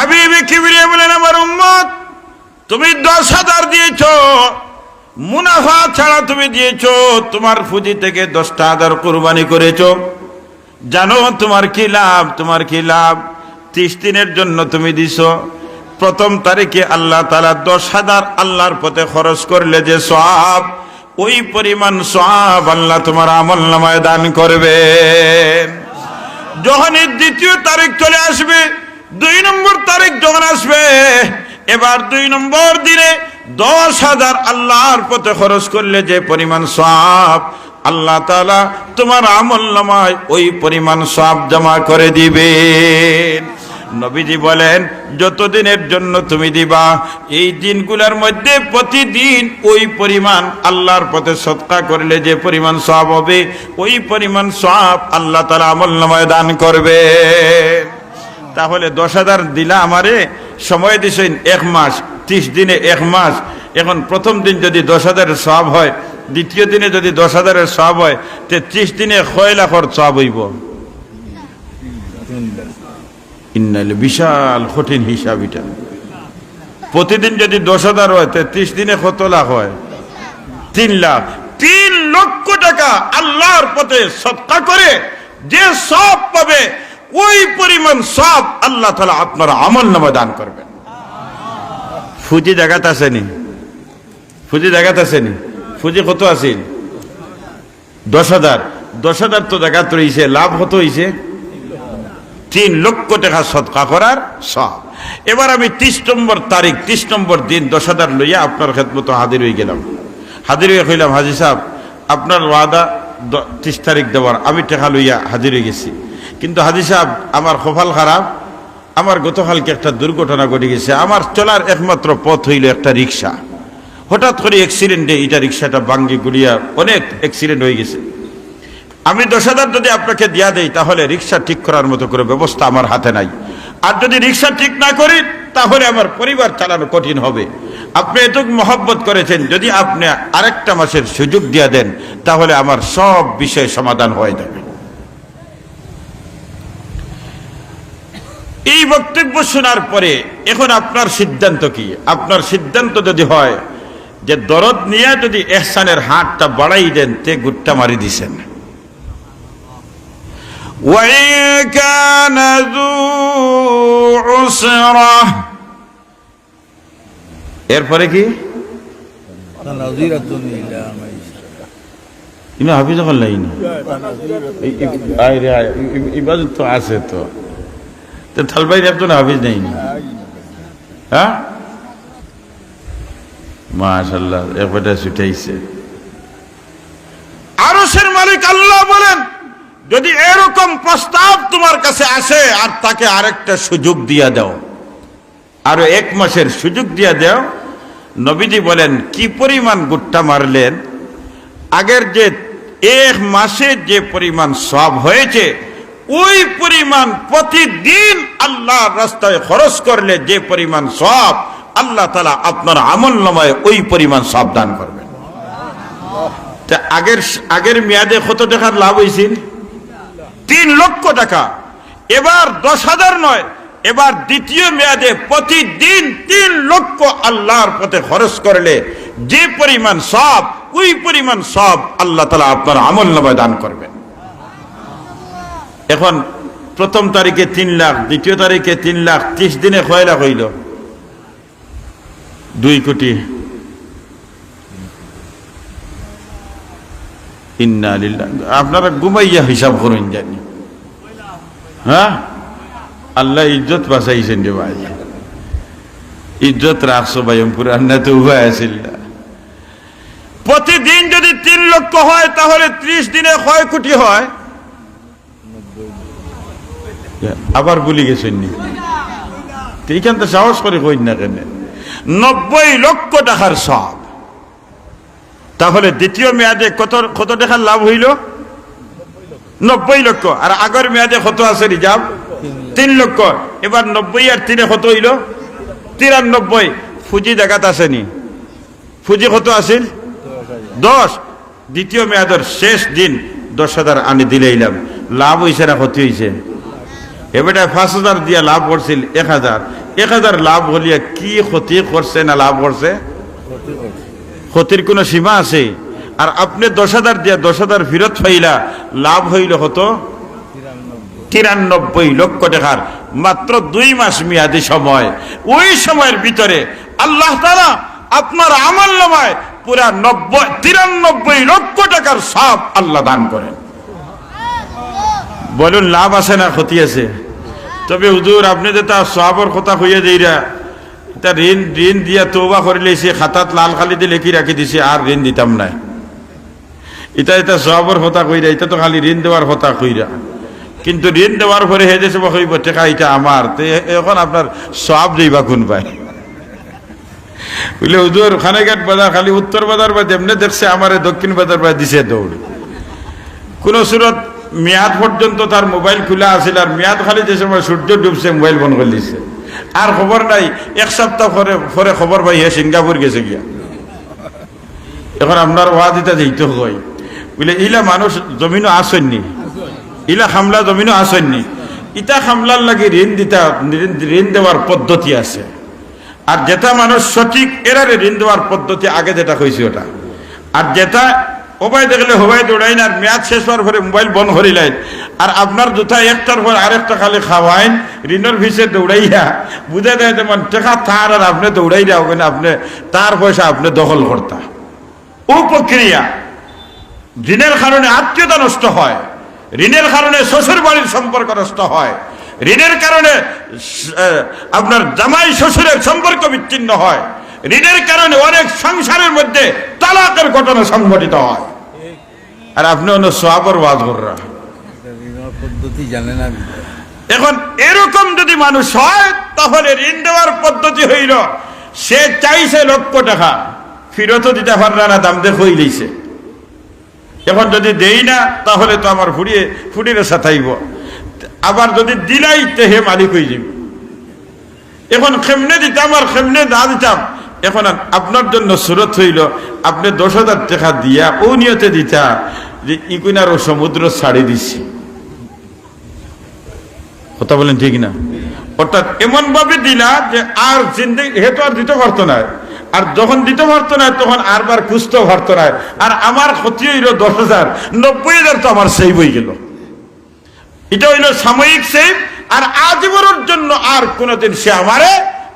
হাবিবি কিবরিয়া বলেন, আমার উম্মত, তুমি দশ হাজার দিয়েছ। মুনাফা ছাড়া তুমি দিয়েছ। তোমার পুঁজি থেকে দশটা হাজার কোরবানি করেছ। জানো তোমার কি লাভ? তোমার কি লাভ? ত্রিশ দিনের জন্য তুমি দিছ। প্রথম তারিখে আল্লাহ তালা দশ হাজার আল্লাহর পথে খরচ করলে যে সব ওই পরিমাণ সব আল্লাহ তোমার আমল নামায় দান করবে। যখন দ্বিতীয় তারিখ চলে আসবে দুই নম্বর তারিখ যখন আসবে, এবার দুই নম্বর দিনে দশ হাজার আল্লাহর পথে খরচ করলে যে পরিমাণ সব আল্লাহ তালা তোমার আমল নামায় ওই পরিমাণ সব জমা করে দিবেন। নবীজি বলেন, যতদিনের জন্য তুমি দিবা, এই দিনগুলোর মধ্যে প্রতিদিন ওই পরিমাণ আল্লাহর পথে সৎকা করলে যে পরিমাণ সব হবে, ওই পরিমাণ সব আল্লাহ তালা আমল নামায় দান করবে তাহলে দশ হাজার দিলা আমারে, সময় দিছেন এক মাস, ত্রিশ দিনে এক মাস। এখন প্রথম দিন যদি দশ হাজারের সব হয়, দ্বিতীয় দিনে যদি দশ হাজারের সব হয়, তে ত্রিশ দিনে ছয় লাখর সব হইব। বিশাল কঠিন হিসাব এটা। প্রতিদিন যদি দশ হাজার হয়, তে ত্রিশ দিনে কত লাখ হয়? তিন লাখ। তিন লক্ষ টাকা আল্লাহর পথে সৎকা করে যে সব পাবে ওই পরিমাণ সব আল্লাহ তালা আপনার আমল নামে দান করবেন। ফুজি জায়গাতে আসেনি ফুজি জায়গাতে আসেনি ফুজি কত আছিল? দশ হাজার। দশ হাজার তো জায়গা রয়েছে লাভ কত হয়েছে তিন লক্ষ টাকা সৎকা করার সব। এবার আমি ত্রিশ নম্বর তারিখ, ত্রিশ নম্বর দিন দশ হাজার লইয়া আপনার খেদমত হাজির হয়ে গেলাম। হাজির হয়ে কইলাম, হাজি সাহেব, আপনার ওয়াদা ত্রিশ তারিখ দেওয়ার, আমি টাকা লইয়া হাজির হয়ে গেছি। কিন্তু হাজি সাহেব, আমার কপাল খারাপ। আমার গতকালকে একটা দুর্ঘটনা ঘটে গেছে। আমার চলার একমাত্র পথ হইল একটা রিক্সা। হঠাৎ করে অ্যাক্সিডেন্টে এটা রিক্সাটা ভাঙ্গি গুড়িয়া অনেক অ্যাক্সিডেন্ট হয়ে গেছে। আমি দশ হাজার যদি আপনাকে দিয়া দেই, তাহলে রিক্সা ঠিক করার মতো করে ব্যবস্থা আমার হাতে নাই। আর যদি রিক্সা ঠিক না করি, তাহলে আমার পরিবার চালানো কঠিন হবে। আপনি এত মহব্বত করেছেন, যদি আপনি আরেকটা মাসের সুযোগ দিয়া দেন, তাহলে আমার সব বিষয় সমাধান হয়ে যাবে। এই বক্তব্য শোনার পরে এখন আপনার সিদ্ধান্ত কি আপনার সিদ্ধান্ত যদি হয় যে দরদ নিয়ে যদি এহসানের হাতটা বাড়াই দেন তে গুটটা মারি দিছেন এরপরে কি হাফিজ লাইন তো আছে তো তো থালবাই দেখতো না হাফিজ নেই হ্যাঁ? মাশাল্লাহ এরপরে ছুটাইছে। আরশের মালিক আল্লাহ বলেন, যদি এরকম প্রস্তাব তোমার কাছে আসে আর তাকে আরেকটা সুযোগ দিয়া দাও, আরও এক মাসের সুযোগ দিয়া দাও, নবীজি বলেন, কি পরিমাণ গুট্টা মারলেন? আগের যে এক মাসে যে পরিমাণ সব হয়েছে ওই পরিমাণ প্রতিদিন আল্লাহর রাস্তায় খরচ করলে যে পরিমাণ সব, আল্লাহ তালা আপনার আমল নামায় ওই পরিমাণ সব দান করবেন। আগের আগের মেয়াদে কত টাকার লাভ হয়েছিল তিন লক্ষ টাকা। এবার দশ হাজার নয়, এবার দ্বিতীয় মেয়াদে প্রতিদিন তিন লক্ষ আল্লাহর পথে খরচ করলে যে পরিমাণ সব, ওই পরিমাণ সব আল্লাহ তালা আপনার আমল নামায় দান করবেন। এখন প্রথম তারিখে তিন লাখ, দ্বিতীয় তারিখে তিন লাখ, ত্রিশ দিনে কয় লাখ হইল দুই কোটি। আপনারা ঘুমাইয়া হিসাব করুন জানি। হ্যাঁ? আল্লাহ ইজ্জত বাঁচাইছেন রে ভাই। ইজ্জত রাখছো ভাই পুরান না তো উভয় আছিল না। প্রতিদিন যদি তিন লক্ষ হয়, তাহলে ত্রিশ দিনে কয় কোটি হয়। আবার বলি গেছেন নি এইখান তো সাহস করে কই না কেন? নব্বই লক্ষ টাকার সব। তাহলে দ্বিতীয় মেয়াদে কত কত টাকার লাভ হইল? নব্বই লক্ষ। আর আগের মেয়াদে কত আছে রিজার্ভ? তিন লক্ষ। এবার নব্বই আর তিনে কত হইল? তিরানব্বই। ফুজি জায়গাত আসেনি। ফুজি কত আছিল? দশ। দ্বিতীয় মেয়াদের শেষ দিন দশ হাজার আনি দিলেইলাম লাভ হয়েছে না ক্ষতি হয়েছে এবারে পাঁচ হাজার দিয়া লাভ করছিল, এক হাজার। এক হাজার লাভ হলিয়া কি ক্ষতি করছে না লাভ করছে? ক্ষতির কোনো সীমা আছে? আর আপনি দশ হাজার দিয়া দশ হাজার ফেরত পাইলা, লাভ হইল হতো তিরানব্বই লক্ষ টাকার। মাত্র দুই মাস মেয়াদি সময়। ওই সময়ের ভিতরে আল্লাহ তারা আপনার আমল নামায় পুরা নব্বই, তিরানব্বই লক্ষ টাকার সব আল্লাহ দান করেন। বলুন, লাভ আছে না, ক্ষতি আছে? তবে হুজুর, আপনি যে তার সবর কথা হইয়া যাইরা তা ঋণ ঋণ দিয়া তৌবা করে লইছে, খাতাত লাল খালি দিয়ে লেখি রাখি দিছে, আর ঋণ দিতাম না এটা এটা সবর কথা কইরা এটা তো খালি ঋণ দেওয়ার কথা কইরা। কিন্তু ঋণ দেওয়ার পরে হে দেশে কইব টেকা এটা আমার, তো এখন আপনার সব যাইবা কোন পায় বুঝলে হুজুর খানেঘাট বাজার, খালি উত্তর বাজার বা এমনি দেখছে, আমারে দক্ষিণ বাজার বা দিছে দৌড়। কোন সুরত মেয়াদ পর্যন্ত তার মোবাইল খোলা আছিল আর মেয়াদ খালি যে সময় সূর্য ডুবছে, মোবাইল বন্ধ করে দিছে। আর খবর নাই। এক সপ্তাহ পরে পরে খবর পাই হে সিঙ্গাপুর গেছে গিয়া। এখন আপনার ওয়াদিতা যেতে হয়। বলে, ইলা মানুষ জমিনও আসেননি ইলা খামলা জমিনও আসেননি ইটা খামলার লাগি ঋণ দিতা ঋণ দেওয়ার পদ্ধতি আছে। আর যেটা মানুষ সঠিক এরারে ঋণ দেওয়ার পদ্ধতি আগে যেটা কইছি ওটা আর যেটা ওবাই দেখলে হবাই দৌড়াইন আর মেয়াদ শেষ হওয়ার পরে মোবাইল বন্ধ করিলাইন আর আপনার দুটা একটার পর আরেকটা খালি খাওয়াইন, ঋণের ভিসে দৌড়াইয়া, বুঝে দেয় যেমন টেকা, তার আর আপনি দৌড়াই যাও কেন আপনি, তার পয়সা আপনি দখল করতা। ও প্রক্রিয়া, ঋণের কারণে আত্মীয়তা নষ্ট হয়, ঋণের কারণে শ্বশুর বাড়ির সম্পর্ক নষ্ট হয়, ঋণের কারণে আপনার জামাই শ্বশুরের সম্পর্ক বিচ্ছিন্ন হয় ঋণের কারণে অনেক সংসারের মধ্যে তালাকের ঘটনা সংঘটিত হয়। আর আপনি অন্য ওয়াজ কররা পদ্ধতি জানে না এখন এরকম যদি মানুষ হয়, তাহলে ঋণ দেওয়ার পদ্ধতি হইল, সে চাইছে লক্ষ টাকা ফিরত দিতে পারলা না, দাম দিয়ে হই এখন যদি দেই না, তাহলে তো আমার ফুড়িয়ে ফুড়িরে সাথাইব। আবার যদি দিলাই, তে হে মালিক হয়ে যাবে এখন খেমনে দিতাম আর খেমনে না দিতাম এখন আপনার জন্য সুরত হইল, আপনি দশ হাজার টাকা দিয়া ও নিয়তে দিতা যে ইকুনার ও সমুদ্র ছাড়ি দিছি। কথা বলেন ঠিক না? অর্থাৎ এমন ভাবে দিলা যে আর জিন্দগি হেতু আর দিতে পারতো না। আর যখন দিতে পারতো না, তখন আর বার খুঁজতেও পারতো না। আর আমার ক্ষতি হইল দশ হাজার, নব্বই হাজার তো আমার সেভ হয়ে গেল। এটা হইল সাময়িক সেভ আর আজীবনের জন্য আর কোনোদিন সে আমারে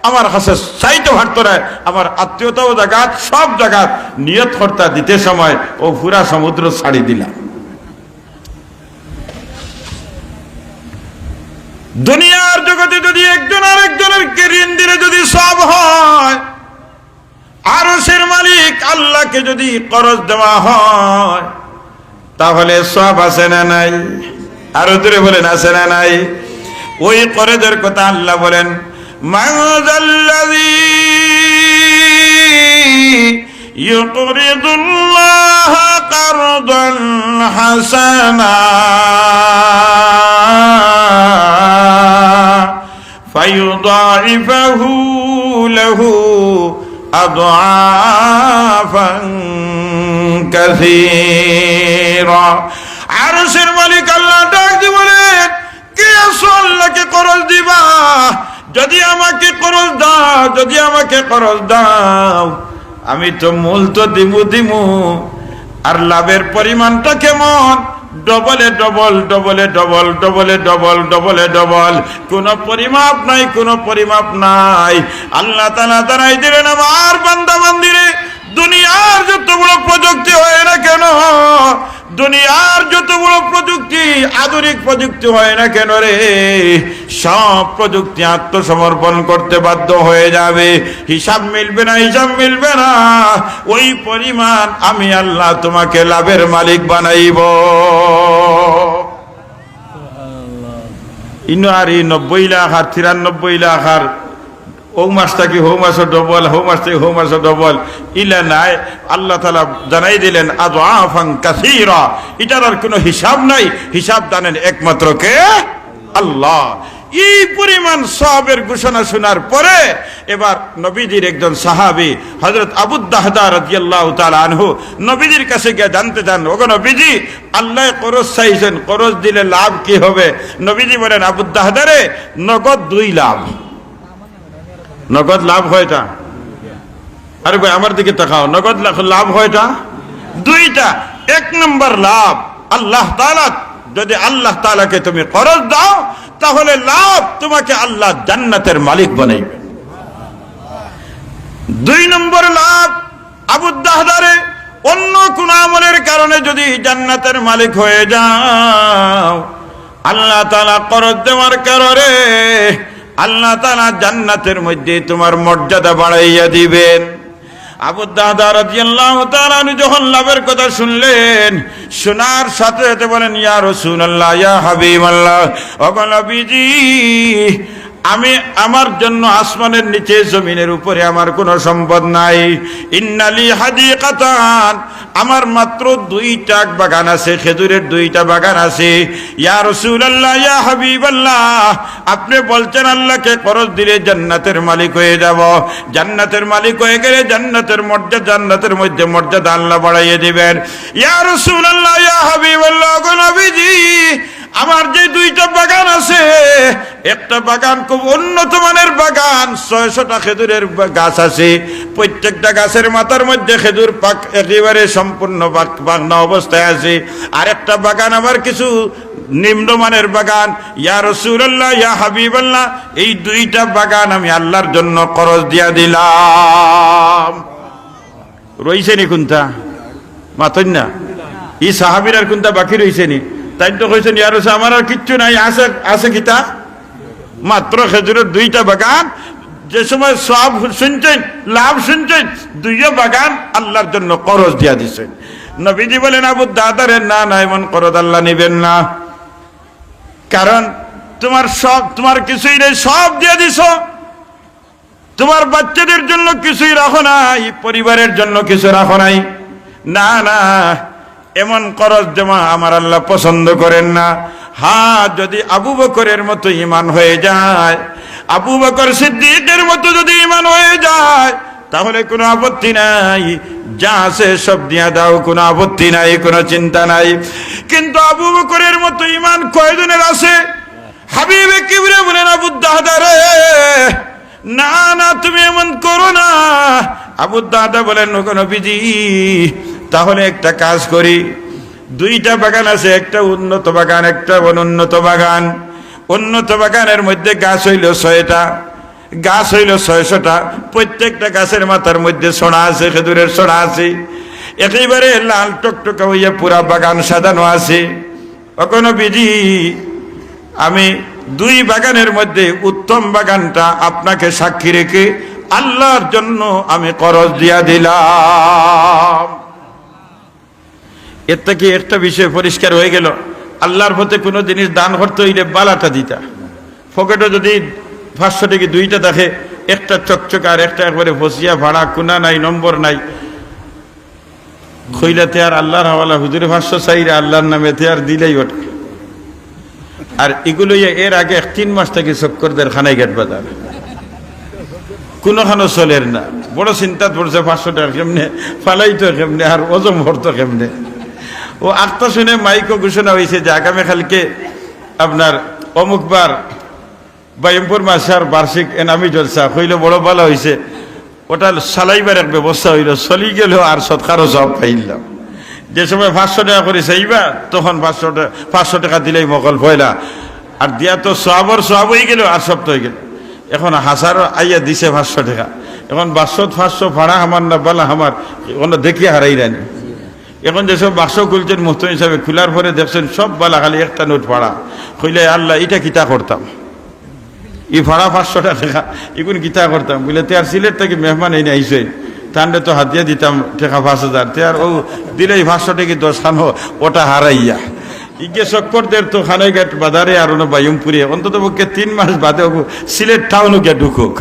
আমার কাছে চাইতে পারতো না আমার আত্মীয়তাও জায়গাত সব জায়গাত নিয়ত কর্তা দিতে সময় ও পুরা সমুদ্র ছাড়ি দিলাম দুনিয়ার জগতে যদি একজন আরেকজনের ঋণ দিলে যদি সব হয় আরসের মালিক আল্লাহকে যদি করজ দেওয়া হয়, তাহলে সব আছে না নাই? আরও দূরে বলেন, আছে না নাই? ওই করজের কথা আল্লাহ বলেন মাংজাল্লাযী يقرض الله قرضا حسنا فيضاعفه له أضعافا كثيرا আরশের মালিক আল্লাহ ডাক দি বলেন কে আছো আল্লাহকে করজ দিবা যদি আমাকে করজ দাও, যদি আমাকে করজ দাও, আমি তো মূল তো দিমু দিমু। আর লাভের পরিমাণটা কেমন? ডবলে ডবল ডবলে ডবল ডবলে ডবল ডবলে ডবল। কোন পরিমাপ নাই, কোন পরিমাপ নাই। আল্লাহ তালা দাঁড়াই দিলেন আমার বান্দা বান্দিরে দুনিয়ার যতগুলো প্রযুক্তি হয় না কেন? দুনিয়ার যতগুলো প্রযুক্তি, আধুনিক প্রযুক্তি হয় না কেন রে? সব প্রযুক্তি আত্মসমর্পণ করতে বাধ্য হয়ে যাবে। হিসাব মিলবে না, হিসাব মিলবে না। ওই পরিমাণ আমি আল্লাহ তোমাকে লাভের মালিক বানাইব। ইনো আর এই নব্বই লাখ আর তিরানব্বই লাখ আর ও মাসটা কি হৌ মাসও ডবল হৌ মাস থেকে হৌ মাসও ডবল? ইলা নাই, আল্লাহ তালা জানাই দিলেন আদ আফাং কাসিরা। এটার আর কোনো হিসাব নাই। হিসাব জানেন একমাত্র কে? আল্লাহ। এই পরিমাণ সবের ঘোষণা শোনার পরে এবার নবীজির একজন সাহাবী, হযরত আবু দাহদা রাদিয়াল্লাহু তাআলা আনহু, নবীজির কাছে গিয়ে জানতে চান, ওগো নবীজি, আল্লাহ করজ চাইছেন করজ দিলে লাভ কি হবে? নবীজি বলেন, আবু দাহদারে নগদ দুই লাভ। নগদ লাভ হয়টা আরে ভাই, আমার দিকে তাকাও। নগদ লাভ- হয়টা দুইটা। এক নম্বর লাভ আল্লাহ তাআলা। যদি আল্লাহ তাআলাকে তুমি খরচ দাও, তাহলে লাভ তোমাকে আল্লাহ জান্নাতের মালিক বানাইবে। দুই নম্বর লাভ আবুদ্দাহদারে অন্য কোন আমলের কারণে যদি জান্নাতের মালিক হয়ে যাও, আল্লাহ তালা করজ দেওয়ার কারণে আল্লাহ তালা জান্নাতের মধ্যে তোমার মর্যাদা বাড়াইয়া দিবেন। আবু দাদা রাদিয়াল্লাহু তাআলা যখন লাভের কথা শুনলেন, শোনার সাথে সাথে বলেন, ইয়া রাসূলুল্লাহ, ইয়া হাবিবাল্লাহ ওগো নবীজি আমি আমার জন্য আসমানের নিচে, জমিনের উপরে আমার কোনো সম্পদ নাই। ইন্নালি হাদিকাতান, আমার মাত্র দুইটা বাগান আছে, খেজুরের দুইটা বাগান আছে। ইয়া রাসূলুল্লাহ, ইয়া হাবিবাল্লাহ, আপনি বলছেন আল্লাহকে, খরচ দিলে জান্নাতের মালিক হয়ে যাব। জান্নাতের মালিক হয়ে গেলে জান্নাতের মর্যাদা, জান্নাতের মধ্যে মর্যাদা আল্লাহ বাড়াইয়ে দিবেন। ইয়া রাসূলুল্লাহ, ইয়া হাবিবাল্লাহ, গো নবীজি আমার যে দুইটা বাগান আছে, একটা বাগান খুব উন্নত মানের বাগান, ছয়শটা খেজুরের গাছ আছে। প্রত্যেকটা গাছের মাথার মধ্যে খেজুর পাক একেবারে সম্পূর্ণ বাগনা অবস্থায় আছে। আর একটা বাগান আমার কিছু নিম্নমানের বাগান। ইয়া রসুল্লাহ ইয়া হাবিবাল্লাহ, এই দুইটা বাগান আমি আল্লাহর জন্য খরচ দিয়া দিলাম। রইছে নি কোনটা? মাতন না ই সাহাবির আর কোনটা বাকি রইছে নি? তাই তো কইছেন, ইয়ার হচ্ছে আমার আর কিচ্ছু নাই, আছে আছে কিতা মাত্র খেজুরের দুইটা বাগান, যে সময় সব শুনছেন, লাভ শুনছেন দুইটা বাগান আল্লাহর জন্য করজ দিয়া দিছেন। নবীজি বলেন, আবু দাদারে, না না, এমন করজ আল্লাহ নিবেন না। কারণ তোমার সব, তোমার কিছুই নেই, সব দিয়ে দিছ। তোমার বাচ্চাদের জন্য কিছুই রাখো নাই, পরিবারের জন্য কিছু রাখো নাই। না না এমন করজ জমা আমার আল্লাহ পছন্দ করেন না। হা, যদি আবু বকরের মতো ইমান হয়ে যায়, আবু বকর সিদ্দিকের মতো যদি ইমান হয়ে যায়, তাহলে কোনো আপত্তি নাই। যা আছে সব দিয়া দাও, কোনো আপত্তি নাই, কোনো চিন্তা নাই। কিন্তু আবু বকরের মতো ইমান কয়জনের আছে? হাবিবে কিবরে বলেন, আবু দাহদারে না না, তুমি এমন করো না। আবু দাদা বলেন কোনো নবীজি তাহলে একটা কাজ করি। দুইটা বাগান আছে, একটা উন্নত বাগান, একটা অনুন্নত বাগান। উন্নত বাগানের মধ্যে গাছ হইল ছয়টা, গাছ হইল ছয়শটা। প্রত্যেকটা গাছের মাথার মধ্যে সোনা আছে, খেজুরের সোনা আছে। একেবারে লাল টকটকা হইয়া পুরা বাগান সাজানো আছে। ওখানে বিধি, আমি দুই বাগানের মধ্যে উত্তম বাগানটা আপনাকে সাক্ষী রেখে আল্লাহর জন্য আমি করজ দিয়া দিলাম। এর থেকে একটা বিষয় পরিষ্কার হয়ে গেল। আল্লাহর পথে কোনো জিনিস দান করতে হইলে বালাটা দিতা। পকেটে যদি পাঁচশো থেকে দুইটা দেখে একটা চকচক আর একটা একবারে বসিয়া ভাড়া, কোনা নাই, নম্বর নাই। খইলাতে আর আল্লাহর হাওয়ালা হুজুরে পাঁচশো চাইরে আল্লাহর নামে তে আর দিলেই ওঠে আর এগুলো এর আগে এক তিন মাস থেকে চক্করদের খানাই গেট বাজার। কোনোখানো চলের না। বড় চিন্তা পড়ছে পাঁচশো টাকা কেমনে ফালাইতো কেমনে, আর ওজন ভরতো কেমনে। ও আটটা শুনে মাইকো ঘোষণা হয়েছে যে আগামীকালকে আপনার অমুকবার বাইমপুর মাসার বার্ষিক এনামি জলসা হইল বড় ভালো হয়েছে ওটা চালাইবার এক ব্যবস্থা হইল, চলি গেল আর সৎকারও সব পাইলাম। যে সময় পাঁচশো টাকা করে চাইবা, তখন পাঁচশো টাকা পাঁচশো টাকা দিলেই মকল পয়লা। আর দিয়া তো সবর সব হয়ে গেল আর সব তো হয়ে গেল। এখন হাসার আইয়া দিছে পাঁচশো টাকা। এখন বাক্স পাঁচশো ভাড়া আমার না বালা আমার ওনা দেখি হারাই রানি এখন যেসব বাক্স খুলছেন, মুহূর্ত হিসাবে খোলার পরে দেখছেন সব বালা খালি একটা নোট ভাড়া কইলে আল্লাহ, এটা কিতা করতাম? ই ভাড়া পাঁচশো টাকা ইগুন কিতা করতাম? বলে তে আর সিলেট থেকে মেহমান এনে আইসেন তাহলে তো হাতিয়া দিতাম, টাকা পাঁচ হাজার। তে আর ও দিলে পাঁচশো টাকা দশ খানো ওটা হারাইয়া। ইগে চক্করদের তো খানাই গেট বাজারে আর ওনো বাইমপুরে অন্তত পক্ষে তিন মাস বাদে সিলেট টাউনও গে ঢুকুক।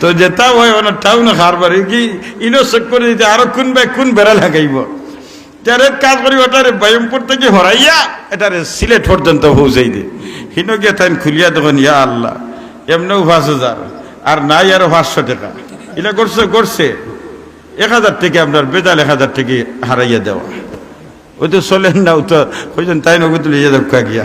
তো যেটা হয়, ওনা টাউন হারবার কি, ইনো চক্কর দিতে, আরও কোন বাই কোন বেড়া লাগাইব। তারে কাজ করি, ওটারে বাইমপুর থেকে হরাইয়া, এটারে সিলেট পর্যন্ত পৌঁছাই দে। হিনো গিয়ে তাই খুলিয়া দেখুন, ইয়া আল্লাহ, এমনিও পাঁচ হাজার, আর নাই আরও পাঁচশো টাকা। এটা করছে করছে। এক হাজার থেকে আপনার বেজাল এক হাজার থেকে হারাইয়া দেওয়া। ওই তো চলেন না, ও তো ওই জন্য তাই নগদ লিয়ে যাব গিয়া।